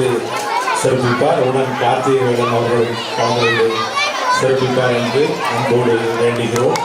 கலந்து சிறப்பிப்பார். உடன் கார்த்திகேயன் அவர்கள் கலந்து சிறப்பிப்பார் என்று அன்போடு வேண்டுகிறோம்.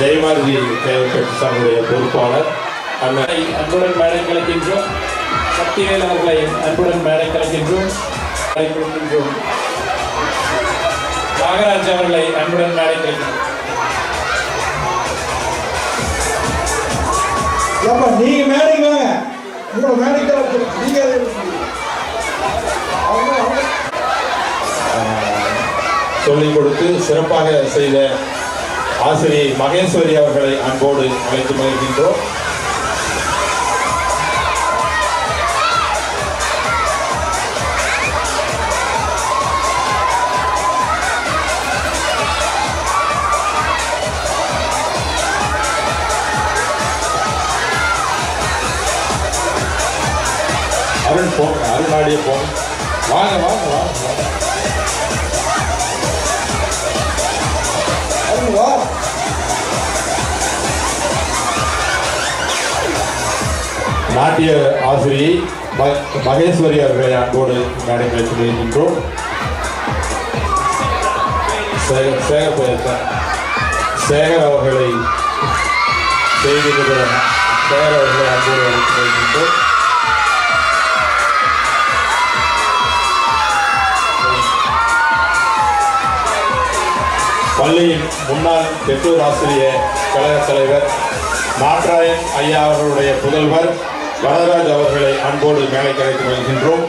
ஜெயமாரதி சாருடைய பொறுப்பாளர். அண்ணன் அன்புடன் மேடை கலைக்கின்றோம். சக்திவேல் அவர்களை அன்புடன் மேடை கலைக்கின்றோம். நாகராஜ் அவர்களை அன்புடன் மேடை கலைக்கின்றோம். நீங்க மேடைக்கு வாங்க. உங்களை மேடைக்கு. நீங்க சொல்லிக் கொடுத்து சிறப்பாக செய்த ஆசிரியை மகேஸ்வரி அவர்களை அன்போடு அழைத்து மகிழ்கின்றோம். அருண் போங்க அருணாடிய ஆடிய போங்க வாங்க வாங்க வாங்க. நாட்டிய ஆசிரியை மகேஸ்வரி அவர்களை அன்போடு மேடைகளை சொல்லியிருக்கின்றோம். சேகர் சேகர் அவர்களை செய்தி சேகர் அவர்களை அன்போடு அழைத்து பள்ளியின் முன்னாள் பெற்றோர் ஆசிரியர் கழக தலைவர் நாட்ராயன் ஐயா அவர்களுடைய புதல்வர் வரதராஜ் அவர்களை அன்போடு மேலே கிடைத்து வருகின்றோம்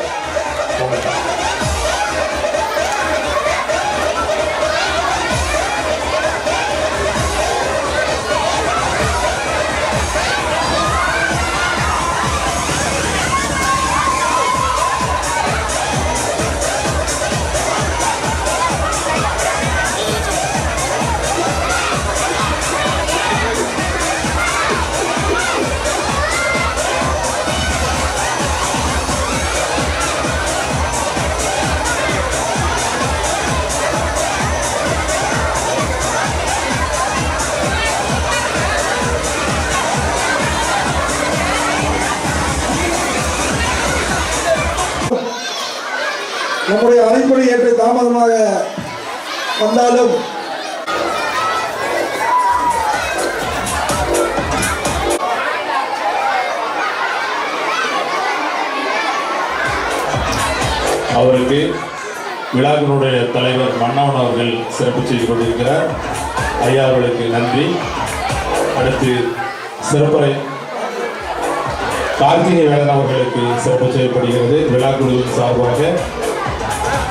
நம்முடைய அழைப்படி ஏற்று தாமதமாக வந்தாலும் அவருக்கு விழாவினுடைய தலைவர் மன்னவன் அவர்கள் சிறப்பு செய்து கொண்டிருக்கிறார். ஐயா அவர்களுக்கு நன்றி. அடுத்து சிறப்புரை கார்த்திகை வேலன் அவர்களுக்கு சிறப்பு செய்யப்படுகிறது. விழா குழுவின் சார்பாக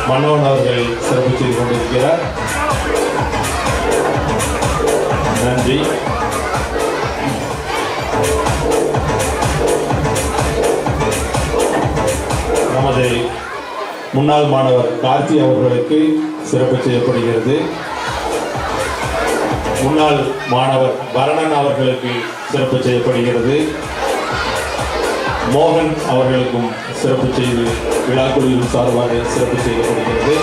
மன்னவன் அவர்கள் சிறப்பு செய்து கொண்டிருக்கிறார். நன்றி. நமது முன்னாள் மாணவர் கார்த்தி அவர்களுக்கு சிறப்பு செய்யப்படுகிறது முன்னாள் மாணவர் பரணன் அவர்களுக்கு சிறப்பு செய்யப்படுகிறது மோகன் அவர்களுக்கும் சிறப்பு செய்து விழாக்குழுவின் சார்பாக சிறப்பு செய்யப்படுகிறது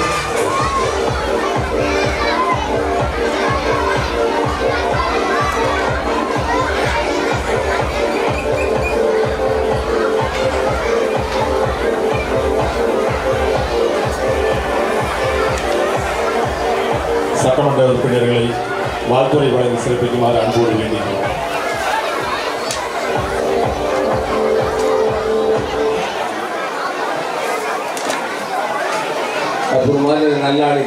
சட்டமன்ற உறுப்பினர்களை வாழ்த்துறை வழங்கி சிறப்பிக்குமாறு அன்போடு வேண்டிக்கிறோம் அற்புதமான ஒரு நல்லாடு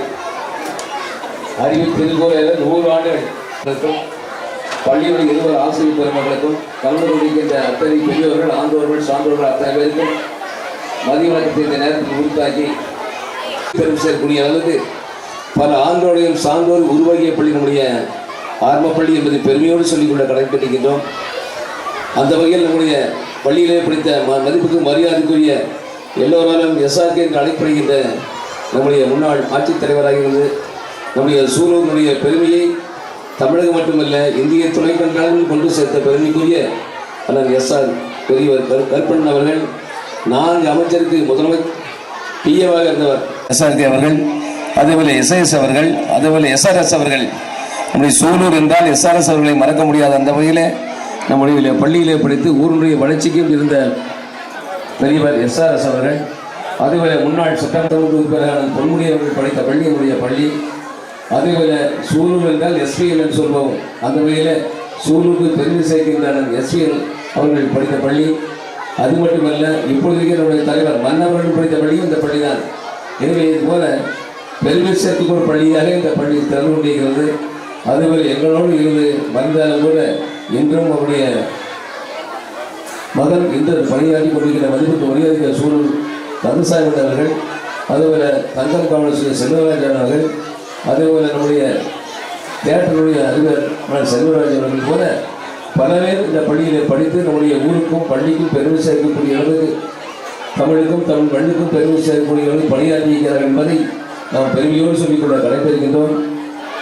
அறிவு திருக்கோயில நூறு ஆண்டுகள். இருக்கும் பள்ளியுடைய இருவர் ஆசிரியர் பெருமக்களுக்கும் கல்லூரி முடிக்கின்ற அத்தனை பெரியவர்கள் ஆண்டோர்கள் சான்றோர்கள் அத்தனை பேருக்கும் மதிய வழக்கத்தை இந்த நேரத்தில் உறுத்தாக்கி பெரும் சேர்க்கக்கூடிய அளவுக்கு பல ஆண்டோரையும் சான்றோர் உருவாகிய பள்ளி நம்முடைய ஆரம்ப பள்ளி என்பதை பெருமையோடு சொல்லிக்கொள்ள கடைபிடிக்கின்றோம் அந்த வகையில் நம்முடைய பள்ளியிலே படித்த ம- மதிப்புக்கு மரியாதைக்குரிய எல்லோராலும் எஸ்ஆர்கே என்று அழைக்கப்படுகின்ற நம்முடைய முன்னாள் ஆட்சித் இருந்து நம்முடைய சூலூரினுடைய பெருமையை தமிழகம் மட்டுமல்ல இந்திய துணை கொண்டு சேர்த்த பெருமைக்குரிய அண்ணன் எஸ்ஆர் பெரியவர் கரு கருப்பண்ணன் அவர்கள் நான்கு அமைச்சருக்கு முதலமைச்சர் பிஏவாக இருந்தவர். எஸ்ஆர்டி அவர்கள் அதேபோல எஸ்ஐஎஸ் அவர்கள் அதேபோல எஸ்ஆர்எஸ் அவர்கள். நம்முடைய சூலூர் என்றால் எஸ்ஆர்எஸ் அவர்களை மறக்க முடியாத அந்த வகையில் நம்முடைய பள்ளியிலே படித்து ஊருடைய வளர்ச்சிக்கும் இருந்த பெரியவர் எஸ்ஆர்எஸ் அவர்கள் அதேபோல முன்னாள் சட்டமன்ற உறுப்பினரான பொன்முடி அவர்கள் படித்த பள்ளி பள்ளி அதேபோல சூலூர் என்றால் எஸ்பிஎல் என்று சொல்வோம். அந்த வகையில் சூலூருக்கு பெருமை சேர்க்கின்ற எஸ்பிஎல் அவர்கள் படித்த பள்ளி. அது மட்டுமல்ல இப்பொழுதைக்கு நம்முடைய தலைவர் மன்னவர்கள் படித்த பள்ளியும் இந்த பள்ளி தான் எனவே இது போல பெருமை சேர்த்துக்கொள் பள்ளியாக இந்த பள்ளி திறந்து கொண்டிருக்கிறது. அதுபோல எங்களோடு இருந்து வந்தாலும் கூட இன்றும் அவருடைய மகன் இந்த பணியாற்றி கொண்டிருக்கிற மதிப்பு மரியாதைக்கிற சூழல் கந்தசாமி அவர்கள் அதுபோல தங்கம் காவலர் செல்வராஜன் அவர்கள் அதேபோல் நம்முடைய தேட்டருடைய அதிபர் செல்வராஜன் அவர்கள் போல பல பேர் இந்த பள்ளியிலே படித்து நம்முடைய ஊருக்கும் பள்ளிக்கும் பெருமை சேர்க்கக்கூடிய அளவுக்கு தமிழுக்கும் தமிழ் மண்ணுக்கும் பெருமை சேர்க்கக்கூடிய அளவுக்கு பணியாற்றியிருக்கிறார்கள் என்பதை நாம் பெருமையோடு சொல்லிக்கொள்ள கடைபிடிக்கின்றோம்.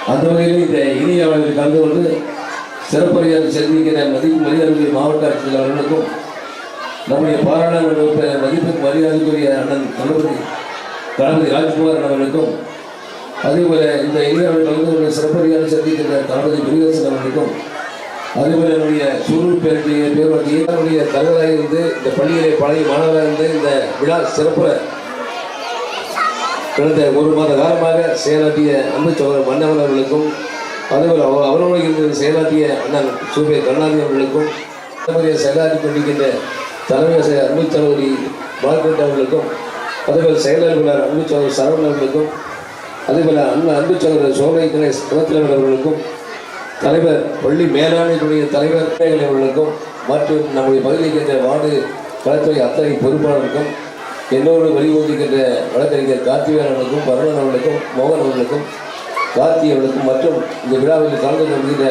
அந்த வகையில் இந்த இனிய கலந்து கொண்டு சிறப்புரையாக செல்விக்கிற மதிப்பு மரியாதைக்குரிய மாவட்ட ஆட்சியாளர்களுக்கும் நம்முடைய பாராளுமன்ற மதிப்புக்கு மரியாதைக்குரிய அண்ணன் தளபதி தளபதி ராஜ்குமாரன் அவர்களுக்கும் அதேபோல இந்த இந்தியாவில் கலந்து கொண்ட சிறப்புரையாக சந்திக்கின்ற தளபதி முருகேசன் அவர்களுக்கும் அதேபோல என்னுடைய சூழல் பேருடைய பேரவாக்கி தலைவராக இருந்து இந்த பள்ளியிலே பழைய மாணவராக இருந்து இந்த விழா சிறப்பு கடந்த ஒரு மாத காலமாக செயலாற்றிய அன்பு சகோதரர் மன்னவன் அவர்களுக்கும் அதேபோல் அவர் அவரோடு இருந்து செயலாற்றிய அண்ணன் சூபே கருணாநிதி அவர்களுக்கும் செயலாற்றி கொண்டிருக்கின்ற தலைமை செயலர் அன்பு தளபதி மார்க்கெட் அவர்களுக்கும் அதேபோல் செயலாளர் அன்பு சகோதரர் சரவணன் அவர்களுக்கும் அதேபோல் அன்பு அன்பு சகோதரர் சோலை கணேஷ் குலத்தலைவர் அவர்களுக்கும் தலைவர் பள்ளி மேலாண்மைக்குரிய தலைவர் அவர்களுக்கும் மற்றும் நம்முடைய பகுதியில் இருக்கின்ற வார்டு களத்துறை அத்தனை பொறுப்பாளருக்கும் என்னோடு வழிபோதிக்கின்ற வழக்கறிஞர் கார்த்திவேன் அவர்களுக்கும் வருணன் அவர்களுக்கும் மோகன் அவர்களுக்கும் கார்த்தி அவர்களுக்கும் மற்றும் இந்த விழாவில் கலந்து கொள்கின்ற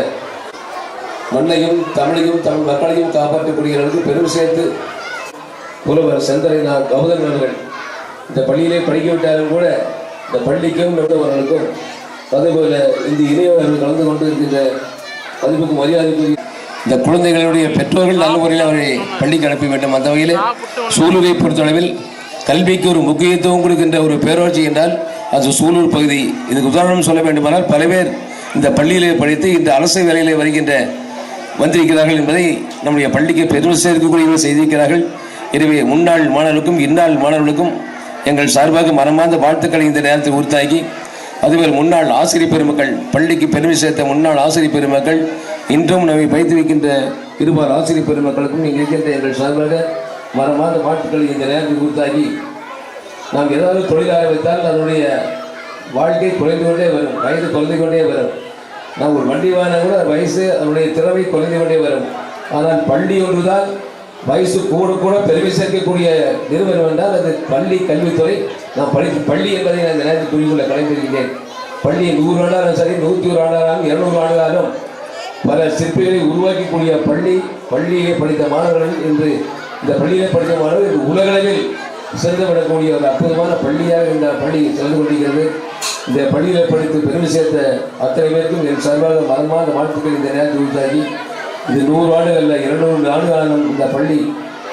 மண்ணையும் தமிழையும் தமிழ் மக்களையும் காப்பாற்றக்கூடிய அளவுக்கு பெரும் சேர்த்து புலவர் செந்தரைநாத் கௌதம் அவர்கள் இந்த பள்ளியிலே படிக்கிவிட்டாலும் கூட இந்த பள்ளிக்கும் நடந்தவர்களுக்கும் அதேபோல இந்த இணையவர்கள் கலந்து கொண்டு இருக்கின்ற மதிப்புக்கு மரியாதைக்கு இந்த குழந்தைகளுடைய பெற்றோர்கள் நல்ல முறையில் அவரை பள்ளிக்கு அனுப்ப வேண்டும். அந்த வகையில் சூலூரை பொறுத்தளவில் கல்விக்கு ஒரு முக்கியத்துவம் கொடுக்கின்ற ஒரு பேரூராட்சி என்றால் அது சூலூர் பகுதி. இதுக்கு உதாரணம் சொல்ல வேண்டுமானால் பல பேர் இந்த பள்ளியிலே படித்து இந்த அரசு வேலையிலே வருகின்ற வந்திருக்கிறார்கள் என்பதை நம்முடைய பள்ளிக்கு பெருமை சேர்க்கக்கூடியவர்கள் செய்திருக்கிறார்கள். எனவே முன்னாள் மாணவர்களுக்கும் இந்நாள் மாணவர்களுக்கும் எங்கள் சார்பாக மனமார்ந்த வாழ்த்துக்களை இந்த நேரத்தில் உறுத்தாக்கி அதுபோல் முன்னாள் ஆசிரியர் பெருமக்கள் பள்ளிக்கு பெருமை சேர்த்த முன்னாள் ஆசிரியர் பெருமக்கள் இன்றும் நம்மை பயித்து வைக்கின்ற இருபார் ஆசிரியர் பெருமக்களுக்கும் நீங்கள் இருக்கின்ற எங்கள் சார்பாக மரமாத வாழ்த்துக்களை இந்த நேரத்தில் உறுத்தாக்கி நாம் ஏதாவது தொழில் ஆரம்பித்தால் அதனுடைய வாழ்க்கை குறைந்து கொண்டே வரும் வயது குறைந்து கொண்டே வரும். நான் ஒரு வண்டி வாங்கினா கூட வயசு அதனுடைய திறமை குறைந்த கொண்டே வரும். ஆனால் பள்ளி ஒன்றுதான் வயசு கூட கூட பெருமை சேர்க்கக்கூடிய நிறுவனம் என்றால் அது பள்ளி கல்வித்துறை. நான் படி பள்ளி என்பதை நான் இந்த நேரத்தில் புரிந்துள்ள கலைந்திருக்கிறேன் பள்ளி நூறு ஆண்டாலும் சரி நூற்றி ஒரு ஆண்டாலும் இருநூறு ஆண்டாலும் பல சிற்பிகளை உருவாக்கக்கூடிய பள்ளி பள்ளியை படித்த மாணவர்கள் இன்று இந்த பள்ளியிலே படித்த மாணவர்கள் உலகளவில் சென்று விடக்கூடிய ஒரு அற்புதமான பள்ளியாக இந்த பள்ளி சென்று கொண்டிருக்கிறது. இந்த பள்ளியில் படித்து பெருமை சேர்த்த அத்தனை பேருக்கும் என் சார்பாக மனமான வாழ்த்துக்கள் இந்த நேரத்தில் உண்டாகி. இது நூறு ஆண்டுகளில் இருநூறு ஆண்டுகாலம் இந்த பள்ளி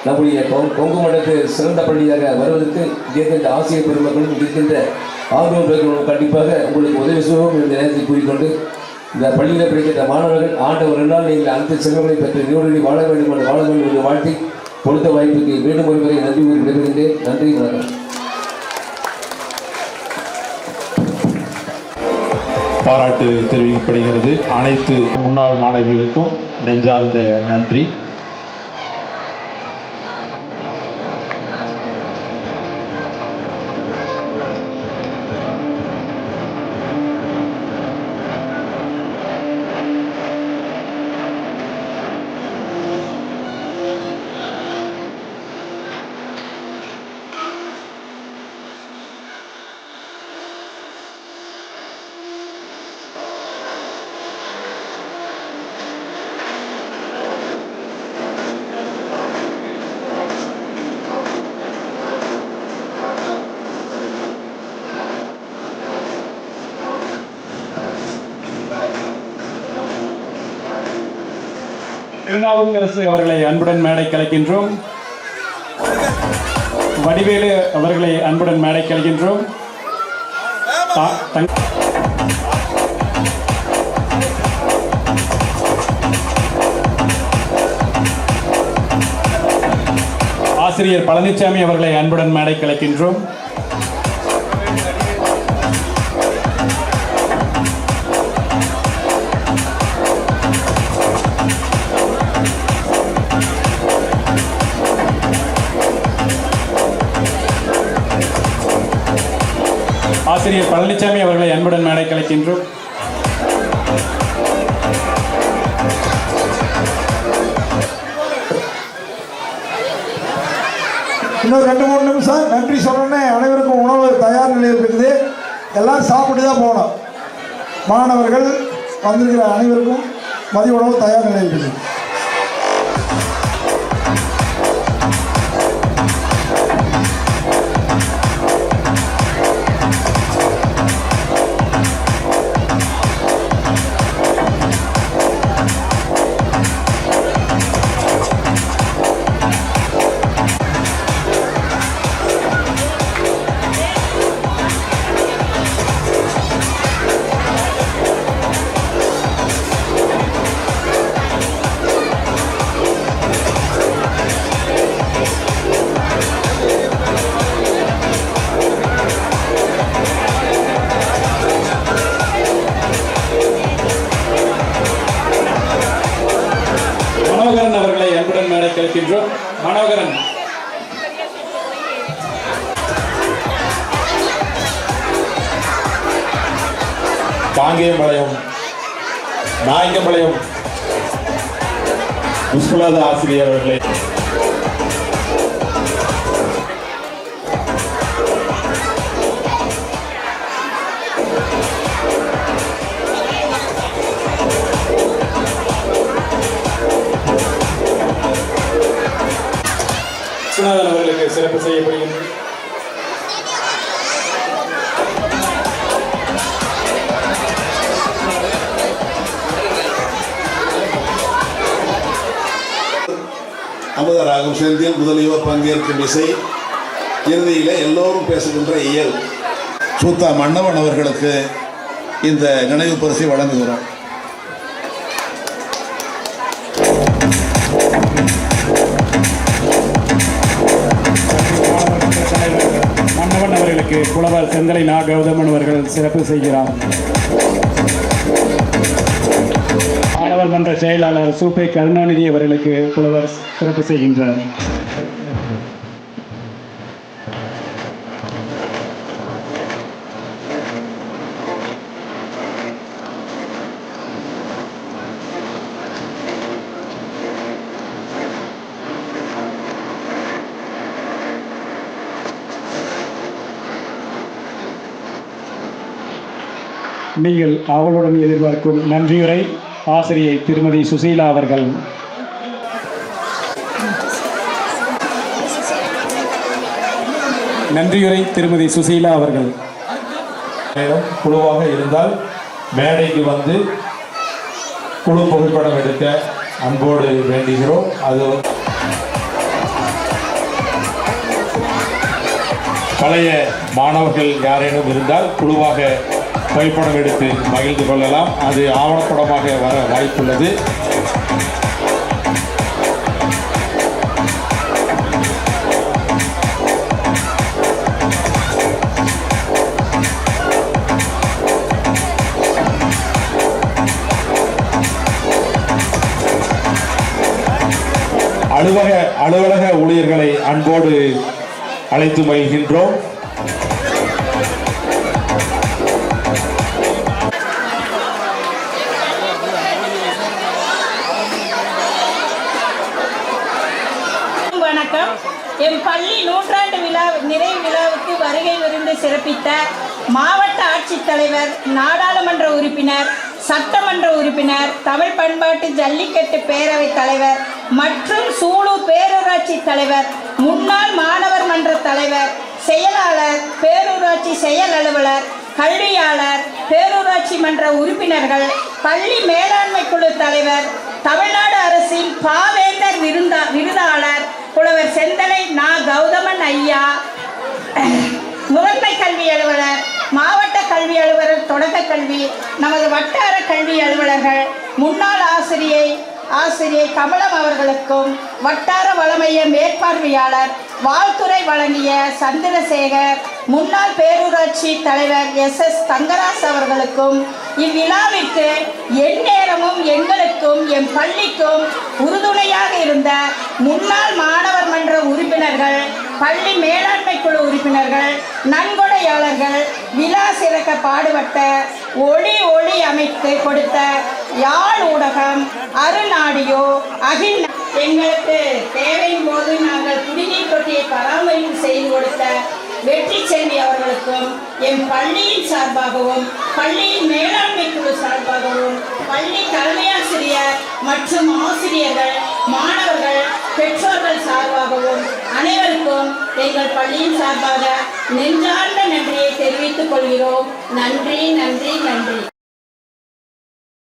நம்முடைய கொங்கு மண்டலத்து சிறந்த பள்ளியாக வருவதற்கு இருக்கின்ற ஆசிய பெருமக்களும் இருக்கின்ற ஆர்வம் பெருமக்களும் கண்டிப்பாக உங்களுக்கு உதவி செய்வோம் இந்த நேரத்தில் கூறிக்கொண்டு இந்த பள்ளியில் படிக்கின்ற மாணவர்கள் ஆண்டவர் நாள் நீங்கள் அனைத்து செல்வங்களை பெற்று நீரோடி வாழ வேண்டும் என்று வாழ வேண்டும் என்று வாழ்த்தி கொடுத்த வாய்ப்புக்கு மீண்டும் ஒருவரை நன்றி கூறி விடுகின்றேன் நன்றி வணக்கம். பாராட்டு தெரிவிக்கப்படுகிறது. அனைத்து முன்னாள் மாணவிகளுக்கும் நெஞ்சார்ந்த நன்றி. திருநாவுக்கரசு அவர்களை அன்புடன் மேடை கலைக்கின்றோம். வடிவேலு அவர்களை அன்புடன் மேடை கலைக்கின்றோம். ஆசிரியர் பழனிசாமி அவர்களை அன்புடன் மேடை கலைக்கின்றோம். ஆசிரியர் பழனிசாமி அவர்களை அன்புடன் மேடை கலைக்கின்றோம். இன்னும் ரெண்டு மூணு நிமிஷம். நன்றி சொல்லணுன்னே அனைவருக்கும் உணவு தயார் நிலையில் இருக்குது. எல்லாம் சாப்பிட்டு தான் போகணும். மாணவர்கள் வந்திருக்கிற அனைவருக்கும் மதிய உணவு தயார் நிலையில் இருக்குது. மேடை மனோகரன். காங்கேயம்பாளையம் நாயங்கம்பாளையம் விஸ்வநாத ஆசிரியர் அவர்களே. விஸ்வநாதன் அவர்களுக்கு சிறப்பு செய்யப்படுகின்றது அமுதராகும் செந்தில் முதலியோர் பங்கேற்கும் இசை. இறுதியில் எல்லோரும் பேசுகின்ற இயல். சூத்தா மன்னவன் அவர்களுக்கு இந்த நினைவு பரிசை வழங்குகிறோம் அவர்களுக்கு புலவர் செந்தலை நா கௌதமன் அவர்கள் சிறப்பு செய்கிறார். மாணவர் மன்ற செயலாளர் சூப்பை கருணாநிதி அவர்களுக்கு புலவர் சிறப்பு செய்கின்றார். நீங்கள் அவளுடன் எதிர்பார்க்கும் நன்றியுரை ஆசிரியை திருமதி சுசீலா அவர்கள். நன்றியுரை திருமதி சுசீலா அவர்கள். மேலும் குழுவாக இருந்தால் மேடைக்கு வந்து குழு புகைப்படம் எடுக்க அன்போடு வேண்டுகிறோம். அது பழைய மாணவர்கள் யாரேனும் இருந்தால் குழுவாக புகைப்படம் எடுத்து மகிழ்ந்து கொள்ளலாம். அது ஆவணப்படமாக வர வாய்ப்புள்ளது. அலுவலக அலுவலக ஊழியர்களை அன்போடு அழைத்து மகிழ்கின்றோம். வணக்கம் என் பள்ளி நூற்றாண்டு விழா நிறைவு விழாவுக்கு வருகை விருந்து சிறப்பித்த மாவட்ட ஆட்சித்தலைவர் நாடாளுமன்ற உறுப்பினர் சட்டமன்ற உறுப்பினர் தமிழ் பண்பாட்டு ஜல்லிக்கட்டு பேரவைத் தலைவர் மற்றும் சூலூர் பேரூராட்சி தலைவர் முன்னாள் மாணவர் மன்ற தலைவர் செயலாளர் பேரூராட்சி செயல் அலுவலர் கல்வியாளர் பேரூராட்சி மன்ற உறுப்பினர்கள் பள்ளி மேலாண்மை குழு தலைவர் தமிழ்நாடு அரசின் பாவேந்தர் விருந்தா விருதாளர் புலவர் செந்தலை நா கௌதமன் ஐயா. முதன்மை கல்வி அலுவலர் மாவட்ட கல்வி அலுவலர் தொடக்க கல்வி நமது வட்டார கல்வி அலுவலர்கள் முன்னாள் ஆசிரியை ஆசிரியை கமலம் அவர்களுக்கும் வட்டார வளமைய மேற்பார்வையாளர் வாழ்த்துறை வழங்கிய சந்திரசேகர் முன்னாள் பேரூராட்சி தலைவர் எஸ். எஸ். தங்கராஜ் அவர்களுக்கும் இவ்விழாவிற்கு எந்நேரமும் எங்களுக்கும் எம் பள்ளிக்கும் உறுதுணையாக இருந்த முன்னாள் மாணவர் மன்ற உறுப்பினர்கள் பள்ளி மேலாண்மை குழு உறுப்பினர்கள் நன்கொடையாளர்கள் விழா சிறக்க பாடுபட்ட ஒளி ஒளி அமைத்து கொடுத்த யாழ் ஊடகம் அருநாடியோ அகில் எங்களுக்கு தேவையின் போது நாங்கள் குடிநீர் தொட்டியை பராமரிப்பு செய்து கொடுத்த வெற்றி செல்வி அவர்களுக்கும் என் பள்ளியின் சார்பாகவும் பள்ளியின் மேலாண்மை குழு சார்பாகவும் பள்ளி தலைமையாசிரியர் மற்றும் ஆசிரியர்கள் மாணவர்கள் பெற்றோர்கள் சார்பாகவும் அனைவருக்கும் எங்கள் பள்ளியின் சார்பாக நெஞ்சார்ந்த நன்றியை தெரிவித்துக் கொள்கிறோம். நன்றி நன்றி நன்றி.